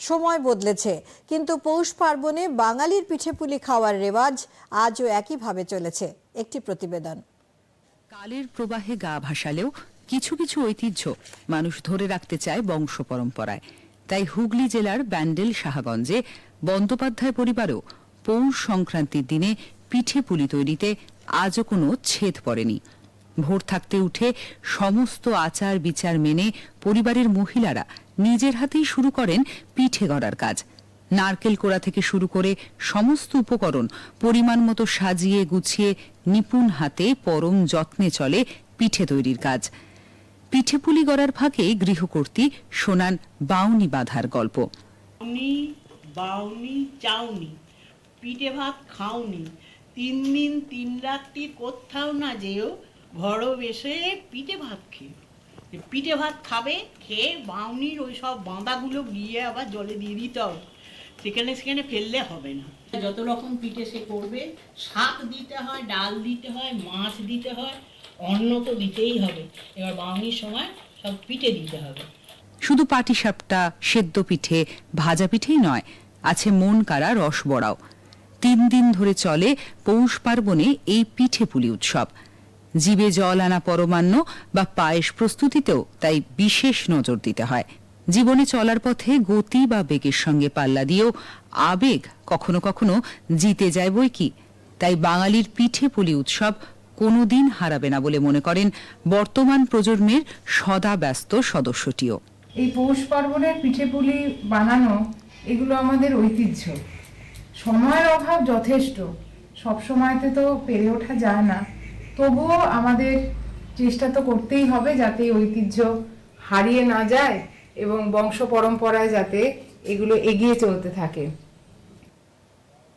সময় বদলেছে। কিন্তু পৌষ পার্বণে বাঙালির পিঠেপুলি খাওয়ার রেওয়াজ আজও একইভাবে চলেছে। একটি প্রতিবেদন। কালের প্রবাহে গা ভাসালেও কিছু কিছু ঐতিহ্য মানুষ ধরে রাখতে চায় বংশ পরম্পরায়। তাই হুগলি জেলার ব্যান্ডেল সাহাগঞ্জে বন্দ্যোপাধ্যায় পরিবারও পৌষ সংক্রান্তির দিনে পিঠে পুলি তৈরিতে আজও কোনো ছেদ পড়েনি। ভোর থাকতে উঠে সমস্ত আচার বিচার মেনে পরিবারের মহিলারা নিজের হাতেই শুরু করেন পিঠে গড়ার কাজ। নারকেল কোড়া থেকে শুরু করে সমস্ত উপকরণ পরিমাণ মতো সাজিয়ে গুছিয়ে নিপুণ হাতে পরম যত্নে চলে পিঠে তৈরির কাজ। পিঠে পুলি গড়ার ফাঁকে গৃহকর্ত্রী শোনান বাউনি বাঁধার গল্প। পিঠে ভাত খাওনি, তিন দিন তিন রাত্রি কোথাও না যেও ঘরও বেসে পিঠে ভাত খেয়ে। পিঠে ভাত খাবে, খেয়ে বাউনির ওই সব বাঁধাগুলো গিয়ে আবার জলে দিয়ে দিতে হবে। সেখানে সেখানে ফেললে হবে না। যত রকম পিঠে সে করবে, শাক দিতে হয়, ডাল দিতে হয়, মাছ দিতে হয়, অন্ন তো দিতেই হবে। এবার বাউনির সময় সব পিঠে দিতে হবে। শুধু পাটিসাপটা, সেদ্ধ পিঠে, ভাজা পিঠেই নয়, আছে মন কাড়া রস বড়াও। তিন দিন ধরে চলে পৌষ পার্বণে এই পিঠে পুলি উৎসব। জীবে জল আনা পরমান্ন বা পায়েস প্রস্তুতিতেও তাই বিশেষ নজর দিতে হয়। জীবনে চলার পথে গতি বা বেগের সঙ্গে পাল্লা দিয়েও আবেগ কখনো কখনো জিতে যায় বই কি? তাই বাঙালির পিঠে পুলি উৎসব কোনোদিন হারাবে না বলে মনে করেন বর্তমান প্রজন্মের সদা ব্যস্ত সদস্যটিও। এই পৌষ পার্বণের পিঠে পুলি বানানো, এগুলো আমাদের ঐতিহ্য। সময়ের অভাব যথেষ্ট। সব সময়তে তো পেরে ওঠা যায় না। তবুও আমাদের চেষ্টা তো করতেই হবে যাতে ঐতিহ্য হারিয়ে না যায় এবং বংশ পরম্পরায় যাতে এগুলো এগিয়ে চলতে থাকে।